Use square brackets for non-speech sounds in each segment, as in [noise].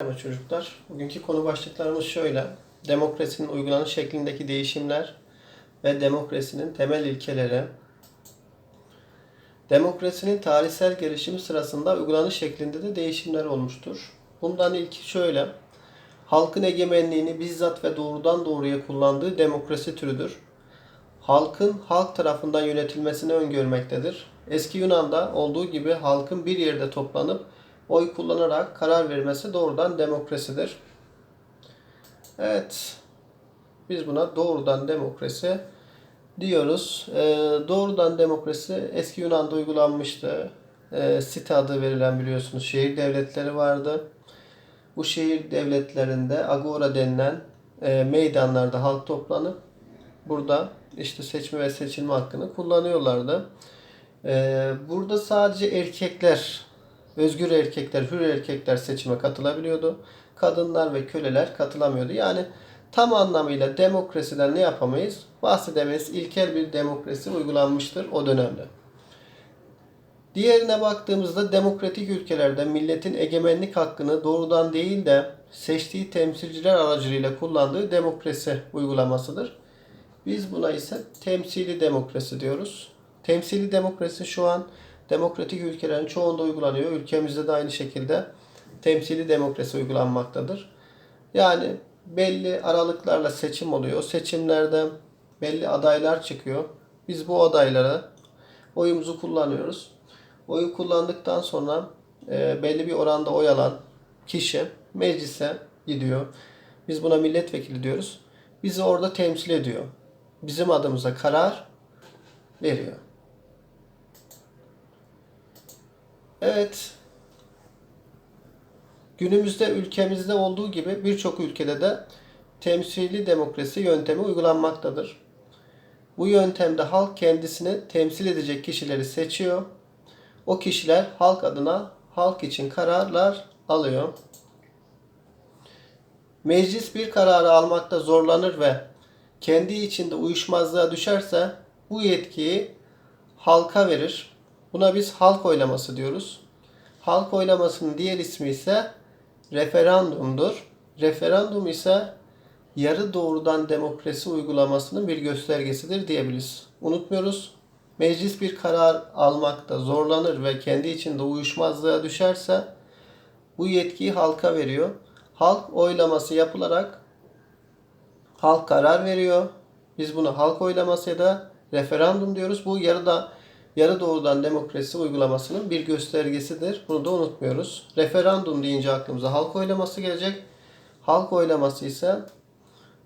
Merhaba çocuklar. Bugünkü konu başlıklarımız şöyle. Demokrasinin uygulanış şeklindeki değişimler ve demokrasinin temel ilkeleri. Demokrasinin tarihsel gelişimi sırasında uygulanış şeklinde de değişimler olmuştur. Bundan ilki şöyle. Halkın egemenliğini bizzat ve doğrudan doğruya kullandığı demokrasi türüdür. Halkın halk tarafından yönetilmesini öngörmektedir. Eski Yunan'da olduğu gibi halkın bir yerde toplanıp oy kullanarak karar vermesi doğrudan demokrasidir. Evet, biz buna doğrudan demokrasi diyoruz. Ee, doğrudan demokrasi eski Yunan'da uygulanmıştı. Ee, site adı verilen biliyorsunuz şehir devletleri vardı. Bu şehir devletlerinde agora denilen e, meydanlarda halk toplanıp burada işte seçme ve seçilme hakkını kullanıyorlardı. Ee, burada sadece erkekler, özgür erkekler, hür erkekler seçime katılabiliyordu. Kadınlar ve köleler katılamıyordu. Yani tam anlamıyla demokrasiden ne yapamayız? Bahsedemeyiz. İlkel bir demokrasi uygulanmıştır o dönemde. Diğerine baktığımızda demokratik ülkelerde milletin egemenlik hakkını doğrudan değil de seçtiği temsilciler aracılığıyla kullandığı demokrasi uygulamasıdır. Biz buna ise temsili demokrasi diyoruz. Temsili demokrasi şu an demokratik ülkelerin çoğunda uygulanıyor. Ülkemizde de aynı şekilde temsili demokrasi uygulanmaktadır. Yani belli aralıklarla seçim oluyor. Seçimlerde belli adaylar çıkıyor. Biz bu adaylara oyumuzu kullanıyoruz. Oyu kullandıktan sonra e, belli bir oranda oy alan kişi meclise gidiyor. Biz buna milletvekili diyoruz. Bizi orada temsil ediyor. Bizim adımıza karar veriyor. Evet. Günümüzde ülkemizde olduğu gibi birçok ülkede de temsili demokrasi yöntemi uygulanmaktadır. Bu yöntemde halk kendisini temsil edecek kişileri seçiyor. O kişiler halk adına halk için kararlar alıyor. Meclis bir kararı almakta zorlanır ve kendi içinde uyuşmazlığa düşerse bu yetkiyi halka verir. Buna biz halk oylaması diyoruz. Halk oylamasının diğer ismi ise referandumdur. Referandum ise yarı doğrudan demokrasi uygulamasının bir göstergesidir diyebiliriz. Unutmuyoruz. Meclis bir karar almakta zorlanır ve kendi içinde uyuşmazlığa düşerse bu yetkiyi halka veriyor. Halk oylaması yapılarak halk karar veriyor. Biz buna halk oylaması ya da referandum diyoruz. Bu yarıda yarı doğrudan demokrasi uygulamasının bir göstergesidir. Bunu da unutmuyoruz. Referandum deyince aklımıza halk oylaması gelecek. Halk oylaması ise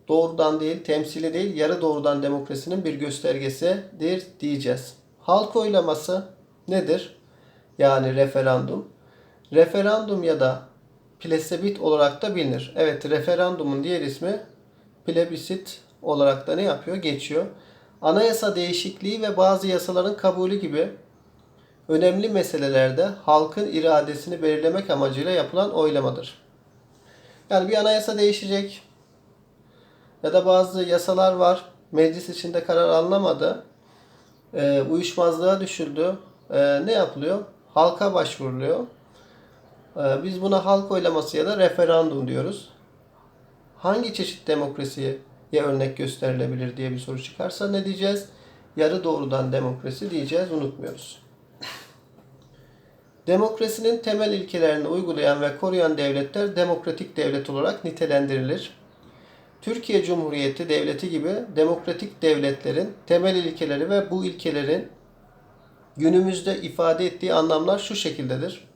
doğrudan değil, temsili değil, yarı doğrudan demokrasinin bir göstergesidir diyeceğiz. Halk oylaması nedir? Yani referandum. Referandum ya da plebiscit olarak da bilinir. Evet, referandumun diğer ismi plebisit olarak da ne yapıyor? Geçiyor. Anayasa değişikliği ve bazı yasaların kabulü gibi önemli meselelerde halkın iradesini belirlemek amacıyla yapılan oylamadır. Yani bir anayasa değişecek ya da bazı yasalar var. Meclis içinde karar alınamadı. E, uyuşmazlığa düşüldü. E, ne yapılıyor? Halka başvuruluyor. E, biz buna halk oylaması ya da referandum diyoruz. Hangi çeşit demokrasiye örnek gösterilebilir diye bir soru çıkarsa ne diyeceğiz? Yarı doğrudan demokrasi diyeceğiz, unutmuyoruz. Demokrasinin temel ilkelerini uygulayan ve koruyan devletler demokratik devlet olarak nitelendirilir. Türkiye Cumhuriyeti Devleti gibi demokratik devletlerin temel ilkeleri ve bu ilkelerin günümüzde ifade ettiği anlamlar şu şekildedir.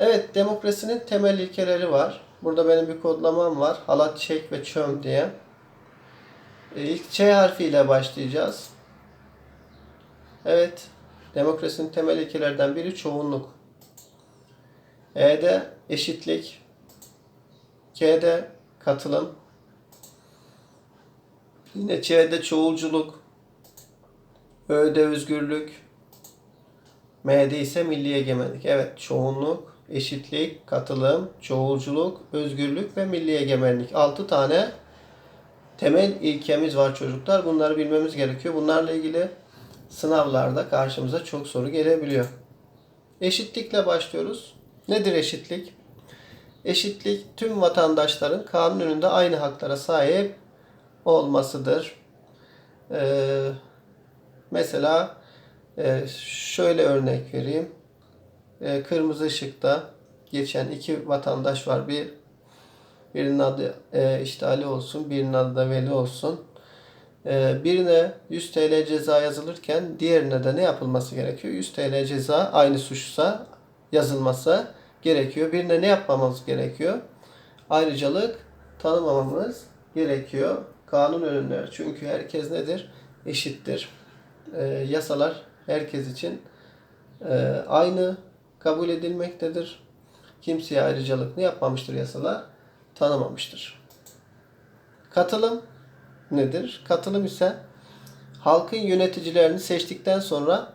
Evet, demokrasinin temel ilkeleri var. Burada benim bir kodlamam var. Halat, çek ve çöm diye. E, İlk Ç harfiyle başlayacağız. Evet, demokrasinin temel ilkelerden biri çoğunluk. E'de eşitlik. K'de katılım. Yine Ç'de çoğulculuk. Ö'de özgürlük. M'de ise milli egemenlik. Evet, çoğunluk, eşitlik, katılım, çoğulculuk, özgürlük ve milli egemenlik. 6 tane temel ilkemiz var çocuklar. Bunları bilmemiz gerekiyor. Bunlarla ilgili sınavlarda karşımıza çok soru gelebiliyor. Eşitlikle başlıyoruz. Nedir eşitlik? Eşitlik tüm vatandaşların kanun önünde aynı haklara sahip olmasıdır. Ee, mesela e, şöyle örnek vereyim. Ee, kırmızı ışıkta geçen iki vatandaş var. Bir birinin adı e, işte Ali olsun, birinin adı da Veli olsun. Ee, birine 100 TL ceza yazılırken diğerine de ne yapılması gerekiyor? 100 TL ceza aynı suçsa yazılması gerekiyor. Birine ne yapmamamız gerekiyor? Ayrıcalık tanımamamız gerekiyor. Kanun önünde. Çünkü herkes nedir? Eşittir. Ee, yasalar herkes için e, aynı kabul edilmektedir. Kimseye ayrıcalık ne yapmamıştır yasalar? Tanımamıştır. Katılım nedir? Katılım ise halkın yöneticilerini seçtikten sonra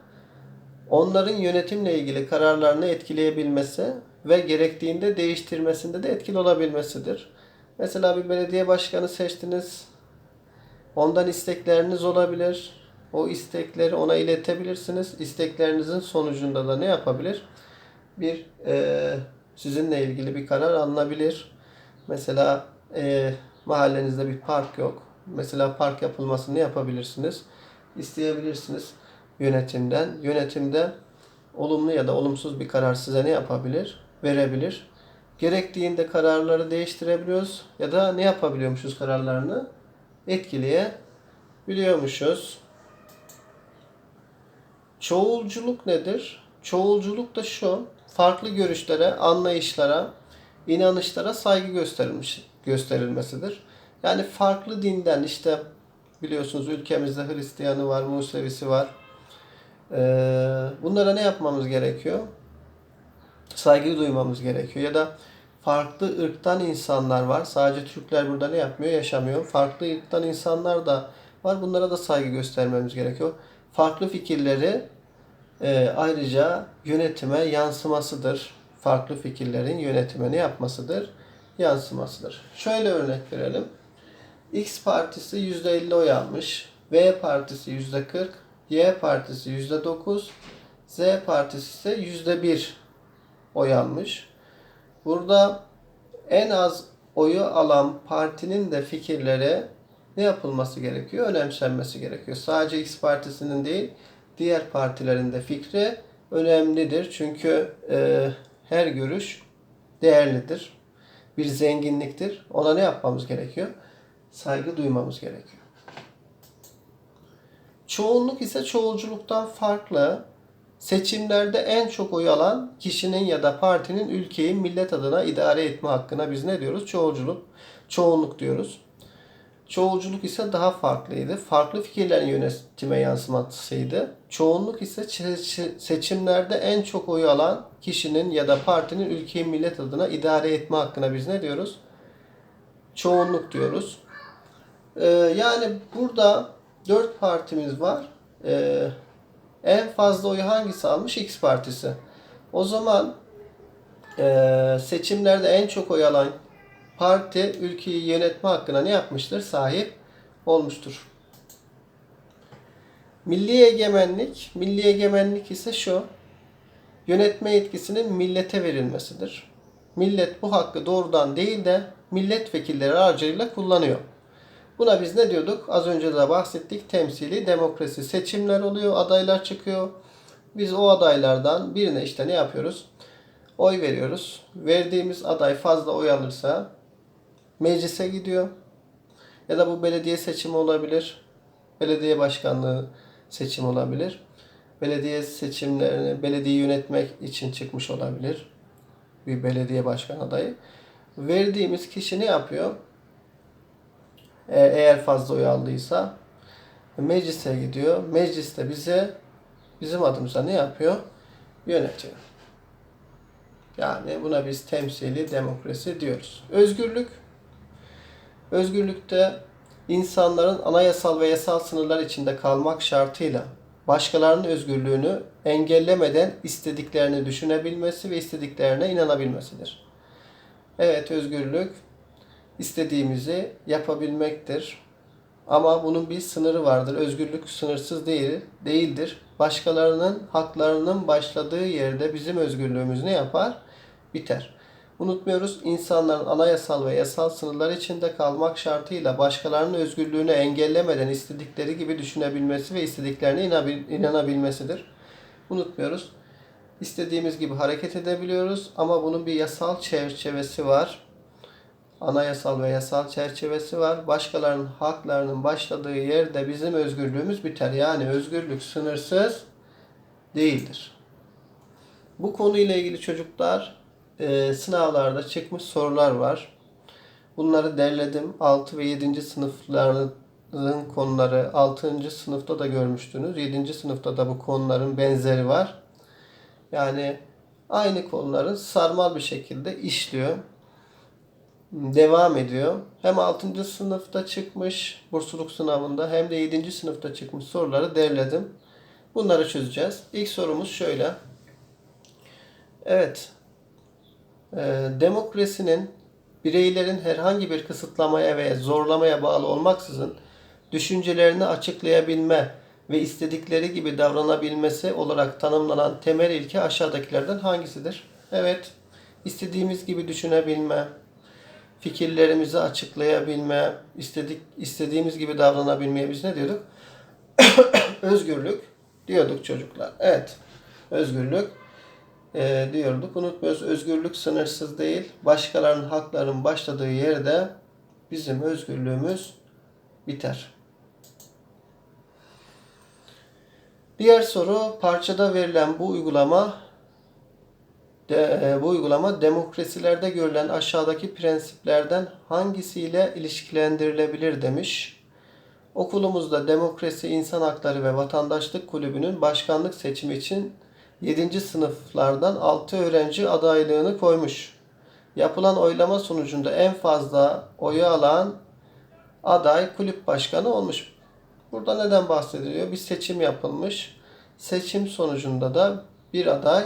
onların yönetimle ilgili kararlarını etkileyebilmesi ve gerektiğinde değiştirmesinde de etkili olabilmesidir. Mesela bir belediye başkanı seçtiniz. Ondan istekleriniz olabilir. O istekleri ona iletebilirsiniz. İsteklerinizin sonucunda da ne yapabilir? Bir e, sizinle ilgili bir karar alınabilir. Mesela e, mahallenizde bir park yok. Mesela park yapılmasını yapabilirsiniz. İsteyebilirsiniz yönetimden. Yönetimde olumlu ya da olumsuz bir karar size ne yapabilir? Verebilir. Gerektiğinde kararları değiştirebiliyoruz ya da ne yapabiliyormuşuz kararlarını? Etkileyebiliyormuşuz. Çoğulculuk nedir? Çoğulculuk da şu, farklı görüşlere, anlayışlara, inanışlara saygı gösterilmiş gösterilmesidir. Yani farklı dinden işte biliyorsunuz ülkemizde Hristiyanı var, Musevisi var. Ee, bunlara ne yapmamız gerekiyor? Saygı duymamız gerekiyor. Ya da farklı ırktan insanlar var. Sadece Türkler burada ne yapmıyor? Yaşamıyor. Farklı ırktan insanlar da var. Bunlara da saygı göstermemiz gerekiyor. Farklı fikirleri e, ayrıca yönetime yansımasıdır. Farklı fikirlerin yönetime ne yapmasıdır? Yansımasıdır. Şöyle örnek verelim. X partisi %50 oy almış. V partisi %40. Y partisi %9. Z partisi ise %1 oy almış. Burada en az oyu alan partinin de fikirleri ne yapılması gerekiyor? Önemsenmesi gerekiyor. Sadece X partisinin değil, diğer partilerin de fikri önemlidir. Çünkü e, her görüş değerlidir. Bir zenginliktir. Ona ne yapmamız gerekiyor? Saygı duymamız gerekiyor. Çoğunluk ise çoğulculuktan farklı. Seçimlerde en çok oy alan kişinin ya da partinin ülkeyi millet adına idare etme hakkına biz ne diyoruz? Çoğulculuk, çoğunluk diyoruz. Çoğulculuk ise daha farklıydı. Farklı fikirlerin yönetime yansımasıydı. Çoğunluk ise seçimlerde en çok oy alan kişinin ya da partinin ülkeyi millet adına idare etme hakkına biz ne diyoruz? Çoğunluk diyoruz. Ee, yani burada dört partimiz var. Ee, en fazla oyu hangisi almış? X partisi. O zaman e, seçimlerde en çok oy alan parti ülkeyi yönetme hakkına ne yapmıştır? Sahip olmuştur. Milli egemenlik, milli egemenlik ise şu. Yönetme yetkisinin millete verilmesidir. Millet bu hakkı doğrudan değil de milletvekilleri aracılığıyla kullanıyor. Buna biz ne diyorduk? Az önce de bahsettik. Temsili demokrasi seçimler oluyor, adaylar çıkıyor. Biz o adaylardan birine işte ne yapıyoruz? Oy veriyoruz. Verdiğimiz aday fazla oy alırsa meclise gidiyor. Ya da bu belediye seçimi olabilir. Belediye başkanlığı seçim olabilir. Belediye seçimlerini, belediye yönetmek için çıkmış olabilir. Bir belediye başkan adayı. Verdiğimiz kişi ne yapıyor? E, eğer fazla oy aldıysa meclise gidiyor. Mecliste bize bizim adımıza ne yapıyor? Yönetiyor. Yani buna biz temsili demokrasi diyoruz. Özgürlük Özgürlükte insanların anayasal ve yasal sınırlar içinde kalmak şartıyla başkalarının özgürlüğünü engellemeden istediklerini düşünebilmesi ve istediklerine inanabilmesidir. Evet özgürlük istediğimizi yapabilmektir. Ama bunun bir sınırı vardır. Özgürlük sınırsız değil, değildir. Başkalarının haklarının başladığı yerde bizim özgürlüğümüz ne yapar? biter. Unutmuyoruz insanların anayasal ve yasal sınırlar içinde kalmak şartıyla başkalarının özgürlüğünü engellemeden istedikleri gibi düşünebilmesi ve istediklerine inanabilmesidir. Unutmuyoruz. İstediğimiz gibi hareket edebiliyoruz ama bunun bir yasal çerçevesi var. Anayasal ve yasal çerçevesi var. Başkalarının haklarının başladığı yerde bizim özgürlüğümüz biter. Yani özgürlük sınırsız değildir. Bu konuyla ilgili çocuklar e, sınavlarda çıkmış sorular var. Bunları derledim. 6 ve 7. sınıfların konuları 6. sınıfta da görmüştünüz. 7. sınıfta da bu konuların benzeri var. Yani aynı konuların sarmal bir şekilde işliyor. Devam ediyor. Hem 6. sınıfta çıkmış bursluluk sınavında hem de 7. sınıfta çıkmış soruları derledim. Bunları çözeceğiz. İlk sorumuz şöyle. Evet. Ee, demokrasinin bireylerin herhangi bir kısıtlamaya veya zorlamaya bağlı olmaksızın düşüncelerini açıklayabilme ve istedikleri gibi davranabilmesi olarak tanımlanan temel ilke aşağıdakilerden hangisidir? Evet, istediğimiz gibi düşünebilme, fikirlerimizi açıklayabilme, istedik istediğimiz gibi davranabilmeye biz ne diyorduk? [coughs] Özgürlük diyorduk çocuklar. Evet, özgürlük e, diyorduk. Unutmuyoruz özgürlük sınırsız değil. Başkalarının haklarının başladığı yerde bizim özgürlüğümüz biter. Diğer soru parçada verilen bu uygulama de, e, bu uygulama demokrasilerde görülen aşağıdaki prensiplerden hangisiyle ilişkilendirilebilir demiş. Okulumuzda Demokrasi İnsan Hakları ve Vatandaşlık Kulübü'nün başkanlık seçimi için 7. sınıflardan 6 öğrenci adaylığını koymuş. Yapılan oylama sonucunda en fazla oyu alan aday kulüp başkanı olmuş. Burada neden bahsediliyor? Bir seçim yapılmış. Seçim sonucunda da bir aday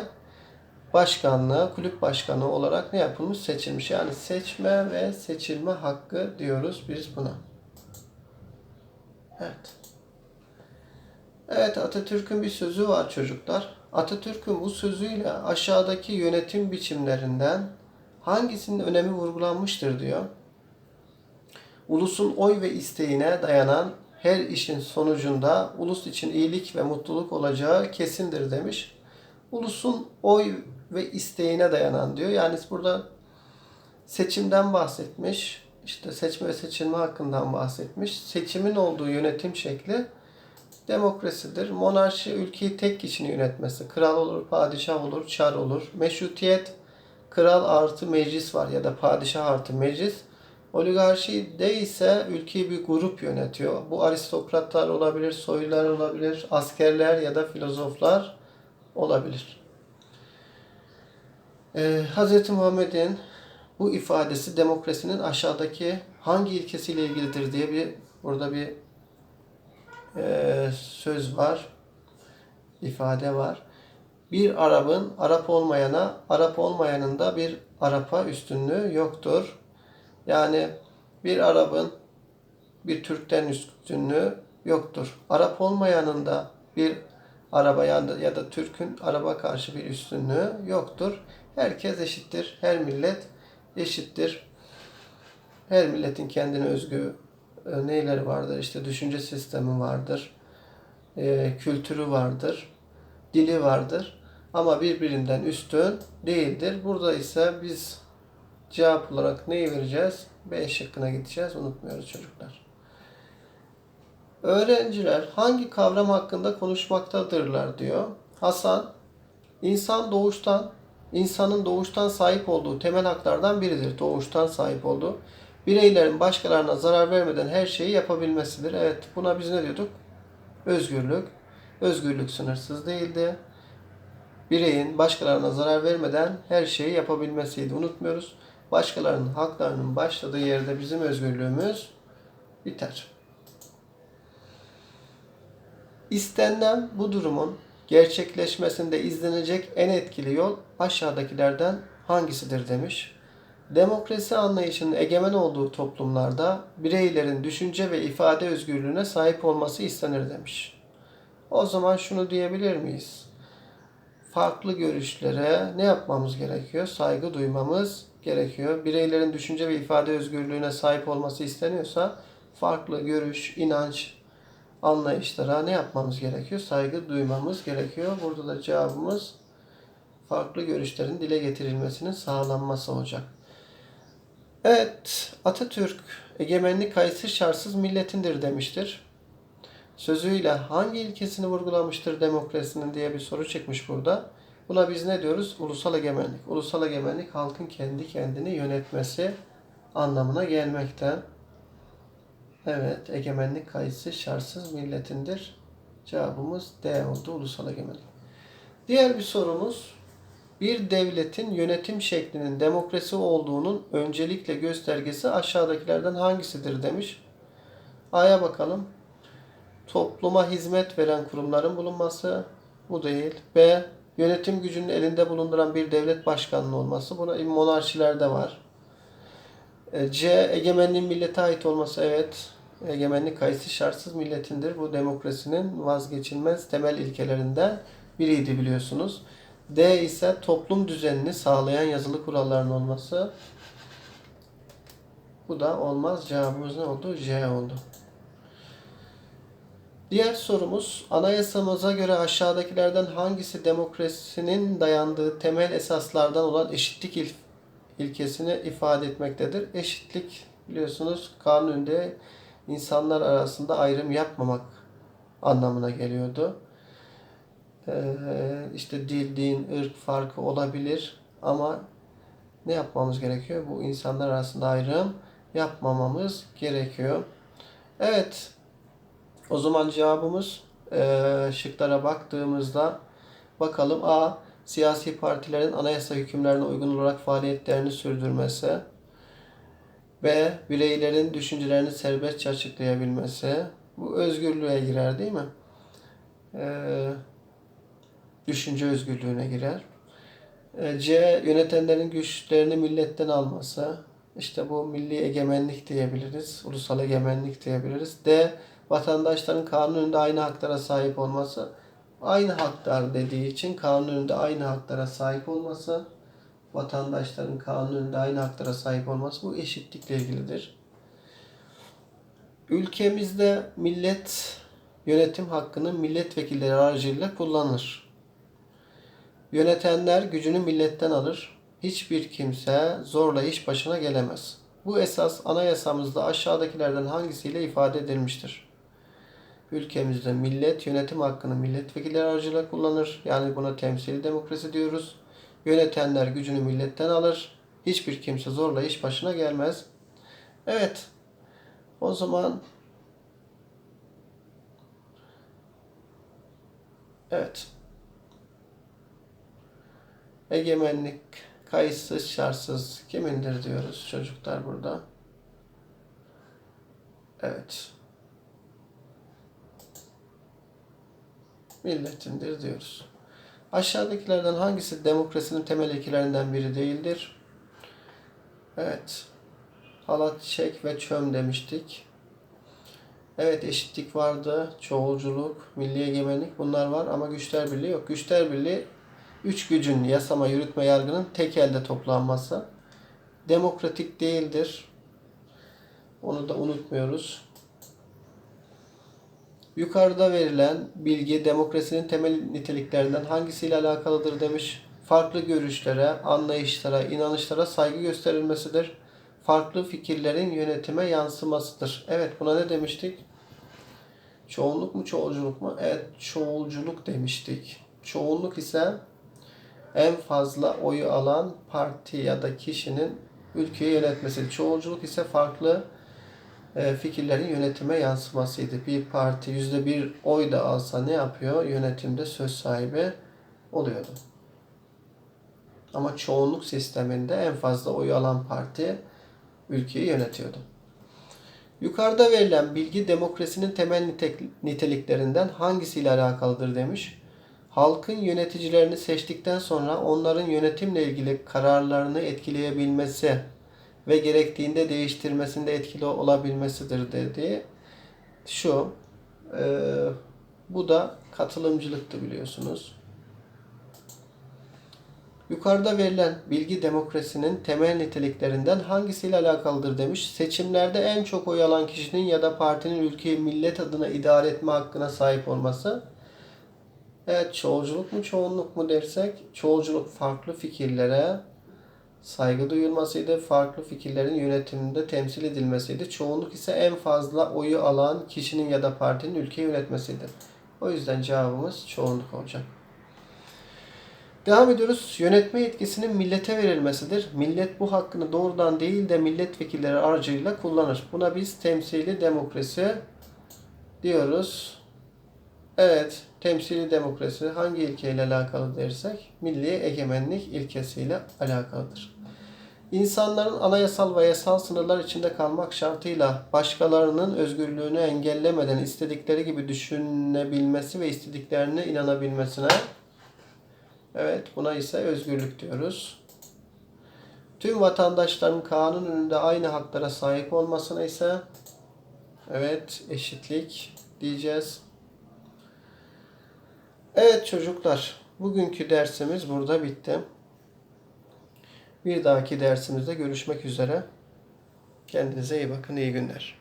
başkanlığa, kulüp başkanı olarak ne yapılmış? Seçilmiş. Yani seçme ve seçilme hakkı diyoruz biz buna. Evet. Evet Atatürk'ün bir sözü var çocuklar. Atatürk'ün bu sözüyle aşağıdaki yönetim biçimlerinden hangisinin önemi vurgulanmıştır diyor. Ulusun oy ve isteğine dayanan her işin sonucunda ulus için iyilik ve mutluluk olacağı kesindir demiş. Ulusun oy ve isteğine dayanan diyor. Yani burada seçimden bahsetmiş. İşte seçme ve seçilme hakkından bahsetmiş. Seçimin olduğu yönetim şekli demokrasidir. Monarşi ülkeyi tek kişinin yönetmesi. Kral olur, padişah olur, çar olur. Meşrutiyet kral artı meclis var ya da padişah artı meclis. Oligarşi de ise ülkeyi bir grup yönetiyor. Bu aristokratlar olabilir, soylular olabilir, askerler ya da filozoflar olabilir. Ee, Hz. Muhammed'in bu ifadesi demokrasinin aşağıdaki hangi ilkesiyle ilgilidir diye bir burada bir e, söz var, ifade var. Bir Arap'ın Arap olmayana, Arap olmayanın da bir Arap'a üstünlüğü yoktur. Yani bir Arap'ın bir Türk'ten üstünlüğü yoktur. Arap olmayanın da bir Araba ya da, Türk'ün Araba karşı bir üstünlüğü yoktur. Herkes eşittir. Her millet eşittir. Her milletin kendine özgü neyleri vardır? İşte düşünce sistemi vardır. E, kültürü vardır. Dili vardır. Ama birbirinden üstün değildir. Burada ise biz cevap olarak neyi vereceğiz? B şıkkına gideceğiz. Unutmuyoruz çocuklar. Öğrenciler hangi kavram hakkında konuşmaktadırlar diyor. Hasan, insan doğuştan, insanın doğuştan sahip olduğu temel haklardan biridir. Doğuştan sahip olduğu. Bireylerin başkalarına zarar vermeden her şeyi yapabilmesidir. Evet, buna biz ne diyorduk? Özgürlük. Özgürlük sınırsız değildi. Bireyin başkalarına zarar vermeden her şeyi yapabilmesiydi. Unutmuyoruz. Başkalarının haklarının başladığı yerde bizim özgürlüğümüz biter. İstenilen bu durumun gerçekleşmesinde izlenecek en etkili yol aşağıdakilerden hangisidir demiş. Demokrasi anlayışının egemen olduğu toplumlarda bireylerin düşünce ve ifade özgürlüğüne sahip olması istenir demiş. O zaman şunu diyebilir miyiz? farklı görüşlere ne yapmamız gerekiyor? Saygı duymamız gerekiyor. Bireylerin düşünce ve ifade özgürlüğüne sahip olması isteniyorsa farklı görüş, inanç, anlayışlara ne yapmamız gerekiyor? Saygı duymamız gerekiyor. Burada da cevabımız farklı görüşlerin dile getirilmesinin sağlanması olacak. Evet, Atatürk egemenlik kayıtsız şartsız milletindir demiştir. Sözüyle hangi ilkesini vurgulamıştır demokrasinin diye bir soru çıkmış burada. Buna biz ne diyoruz? Ulusal egemenlik. Ulusal egemenlik halkın kendi kendini yönetmesi anlamına gelmekte. Evet, egemenlik kayıtsız şartsız milletindir. Cevabımız D oldu, ulusal egemenlik. Diğer bir sorumuz, bir devletin yönetim şeklinin demokrasi olduğunun öncelikle göstergesi aşağıdakilerden hangisidir demiş. A'ya bakalım. Topluma hizmet veren kurumların bulunması. Bu değil. B. Yönetim gücünün elinde bulunduran bir devlet başkanının olması. Buna monarşilerde var. E, C. Egemenliğin millete ait olması. Evet. Egemenlik kayıtsız şartsız milletindir. Bu demokrasinin vazgeçilmez temel ilkelerinden biriydi biliyorsunuz. D ise toplum düzenini sağlayan yazılı kuralların olması. Bu da olmaz. Cevabımız ne oldu? C oldu. Diğer sorumuz anayasamıza göre aşağıdakilerden hangisi demokrasinin dayandığı temel esaslardan olan eşitlik il ilkesini ifade etmektedir? Eşitlik biliyorsunuz kanunda insanlar arasında ayrım yapmamak anlamına geliyordu. Ee, işte dil, din, ırk farkı olabilir ama ne yapmamız gerekiyor? Bu insanlar arasında ayrım yapmamamız gerekiyor. Evet, o zaman cevabımız e, şıklara baktığımızda bakalım A. Siyasi partilerin anayasa hükümlerine uygun olarak faaliyetlerini sürdürmesi. B. Bireylerin düşüncelerini serbestçe açıklayabilmesi. Bu özgürlüğe girer değil mi? Ee, düşünce özgürlüğüne girer. Ee, C. Yönetenlerin güçlerini milletten alması. İşte bu milli egemenlik diyebiliriz. Ulusal egemenlik diyebiliriz. D. Vatandaşların kanun önünde aynı haklara sahip olması. Aynı haklar dediği için kanun önünde aynı haklara sahip olması. Vatandaşların kanun önünde aynı haklara sahip olması bu eşitlikle ilgilidir. Ülkemizde millet yönetim hakkını milletvekilleri aracılığıyla kullanır. Yönetenler gücünü milletten alır. Hiçbir kimse zorla iş başına gelemez. Bu esas anayasamızda aşağıdakilerden hangisiyle ifade edilmiştir? Ülkemizde millet yönetim hakkını milletvekilleri aracılığıyla kullanır. Yani buna temsili demokrasi diyoruz. Yönetenler gücünü milletten alır. Hiçbir kimse zorla iş başına gelmez. Evet. O zaman Evet. Egemenlik kayıtsız şartsız kimindir diyoruz çocuklar burada. Evet. Milletindir diyoruz. Aşağıdakilerden hangisi demokrasinin temel ilkelerinden biri değildir? Evet. Halat, çek ve çöm demiştik. Evet eşitlik vardı, çoğulculuk, milli egemenlik bunlar var ama güçler birliği yok. Güçler birliği üç gücün yasama, yürütme, yargının tek elde toplanması. Demokratik değildir. Onu da unutmuyoruz. Yukarıda verilen bilgi demokrasinin temel niteliklerinden hangisiyle alakalıdır demiş. Farklı görüşlere, anlayışlara, inanışlara saygı gösterilmesidir. Farklı fikirlerin yönetime yansımasıdır. Evet buna ne demiştik? Çoğunluk mu çoğulculuk mu? Evet çoğulculuk demiştik. Çoğunluk ise en fazla oyu alan parti ya da kişinin ülkeyi yönetmesi. Çoğulculuk ise farklı e, fikirlerin yönetime yansımasıydı. Bir parti yüzde bir oy da alsa ne yapıyor? Yönetimde söz sahibi oluyordu. Ama çoğunluk sisteminde en fazla oy alan parti ülkeyi yönetiyordu. Yukarıda verilen bilgi demokrasinin temel niteliklerinden hangisiyle alakalıdır demiş. Halkın yöneticilerini seçtikten sonra onların yönetimle ilgili kararlarını etkileyebilmesi ve gerektiğinde değiştirmesinde etkili olabilmesidir dedi. Şu, e, bu da katılımcılıktı biliyorsunuz. Yukarıda verilen bilgi demokrasinin temel niteliklerinden hangisiyle alakalıdır demiş. Seçimlerde en çok oy alan kişinin ya da partinin ülkeyi millet adına idare etme hakkına sahip olması. Evet çoğulculuk mu çoğunluk mu dersek çoğulculuk farklı fikirlere saygı duyulmasıydı. Farklı fikirlerin yönetiminde temsil edilmesiydi. Çoğunluk ise en fazla oyu alan kişinin ya da partinin ülkeyi yönetmesiydi. O yüzden cevabımız çoğunluk olacak. Devam ediyoruz. Yönetme yetkisinin millete verilmesidir. Millet bu hakkını doğrudan değil de milletvekilleri aracılığıyla kullanır. Buna biz temsili demokrasi diyoruz. Evet, temsili demokrasi hangi ilkeyle alakalı dersek milli egemenlik ilkesiyle alakalıdır. İnsanların anayasal ve yasal sınırlar içinde kalmak şartıyla başkalarının özgürlüğünü engellemeden istedikleri gibi düşünebilmesi ve istediklerine inanabilmesine Evet, buna ise özgürlük diyoruz. Tüm vatandaşların kanun önünde aynı haklara sahip olmasına ise evet, eşitlik diyeceğiz. Evet çocuklar, bugünkü dersimiz burada bitti. Bir dahaki dersimizde görüşmek üzere. Kendinize iyi bakın, iyi günler.